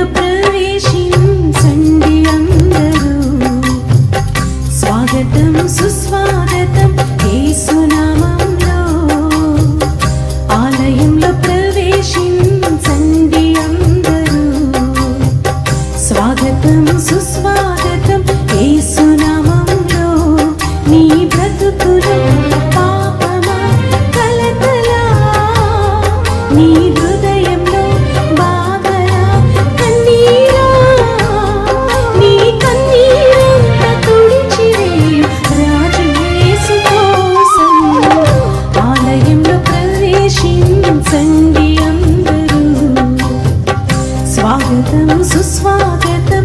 అందులో ప్రవేశించండి అందరూ. స్వాగతం సుస్వాగతం ఏసునామంలో. ఆలయంలో ప్రవేశించండి అందరూ. స్వాగతం సుస్వాగతం ఏసునామంలో. నీ బ్రతుకులో పాపమా కలతలా? నీ सुस्वागतम्